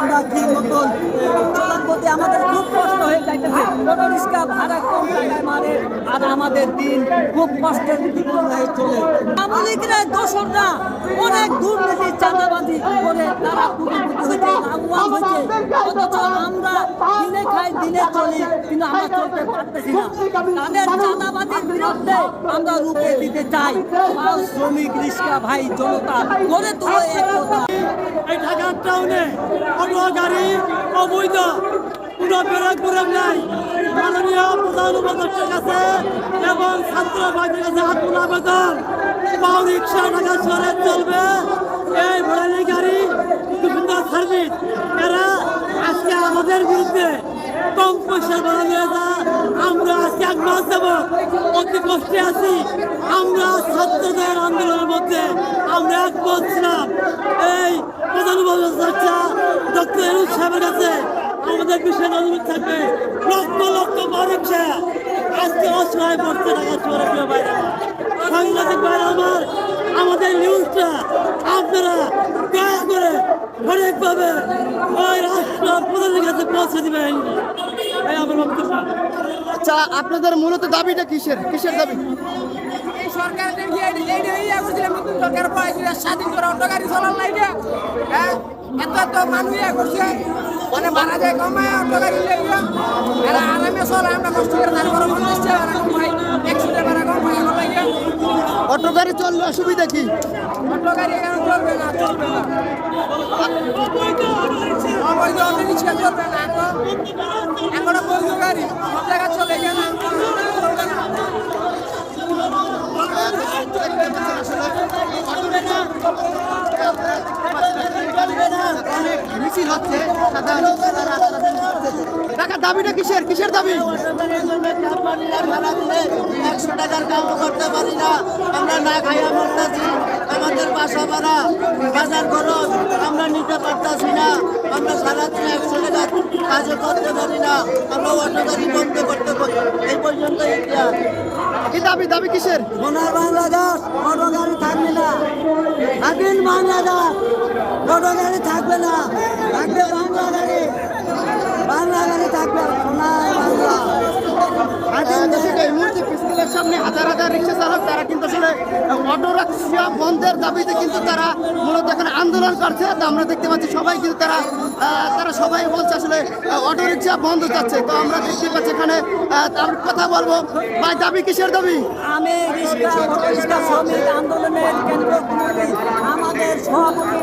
আমরা মতন চলার পথে আমাদের খুব কষ্ট হয়ে যাইতেছে। রিক্সা ভাড়া কম টাকায় আর আমাদের দিন খুব কষ্টের জীবন হয়ে চলে আমলিকরা দোসররা অনেক দুর্নীতি, চাঁদাবাজি করে তারা লাভবান হয়েছে অথচ আমরা দিনে খাই দিনে চলি কিন্তু আমরা চলতে পারতেছি না। তাদের চাঁদাবাজির বিরুদ্ধে আমরা রুখে দিতে চাই। মাল শ্রমিক রিক্সা ভাই জনতা গড়ে তুলে একতা এই ঢাকা টাউনে অটো গাড়ি অবৈধ কোনো বেরোক বেরোক নাই মাননীয় প্রধান উপদেষ্টার কাছে এবং ছাত্র ভাইদের কাছে আবেদন। ঢাকা শহরে চলবে। বিভিন্ন এরা আজকে আমাদের বিরুদ্ধে কম পয়সা নিয়ে যা। আমরা আজকে মাস দেবো অতি কষ্টে আছি। আমরা ছাত্রদের আন্দোলনের মধ্যে আমরা এক বলছিলাম এই প্রধান ডক্টর এরুদ সাহেবের কাছে আমাদের বিশেষ অনুরোধ থাকবে। লক্ষ লক্ষ পরীক্ষা আজকে অসহায় পড়তে টাকা চলে প্রিয় বাইরে সাংবাদিক ভাই আমার, আমাদের নিউজটা আপনারা সঠিকভাবে ওই রাষ্ট্র প্রধানের কাছে পৌঁছে দিবেন। এই আমার বক্তব্য আচ্ছা আপনাদের মূলত দাবিটা কিসের? কিসের দাবি? সরকার ইয়া স্বাধীন করে গাড়ি চলার হ্যাঁ এত এত মানুষ ইয়া করছে। মানে ভাড়া যায় কমায় অটো গাড়ি লাইয়া এরা আরামে চলে আমরা কষ্ট করে তারপরে পঞ্চাশ টাকা ভাড়া কমাই একশো টাকা ভাড়া কমাই আমার লাগে অটো গাড়ি চললে অসুবিধা কি? অটো গাড়ি এখানে চলবে না চলবে না। অবৈধ অটো রিক্সা চলবে না এখন। এখন বৈধ গাড়ি সব জায়গায় চলে এখানে চলবে মিছিল হচ্ছে দাবিটা কিসের? কিসের দাবি? একশো টাকার কাম করতে পারি না। আমরা না খাইয়া মরতেছি আমাদের বাসা ভাড়া বাজার খরচ আমরা নিতে পারতাছি না। আমরা সারাদিন একশো টাকা কাজও করতে পারি না। আমরা অটো গাড়ি বন্ধ করতে পারি এই পর্যন্ত ইতিহাস। কি দাবি দাবি কিসের? সোনার বাংলাদেশ অটো গাড়ি থাকবে না। স্বাধীন বাংলাদেশ অটো গাড়ি থাকবে না। থাকবে বাংলা গাড়ি বাংলা গাড়ি থাকবে সোনার বাংলা আসলে অটো রিক্সা বন্ধের দাবিতে কিন্তু তারা মূলত এখন আন্দোলন করছে। তো আমরা দেখতে পাচ্ছি সবাই কিন্তু তারা তারা সবাই বলছে আসলে অটো রিক্সা বন্ধ যাচ্ছে। তো আমরা দেখতে পাচ্ছি এখানে তার কথা বলব, ভাই, দাবি কিসের দাবি? আমি আমাদের সভাপতি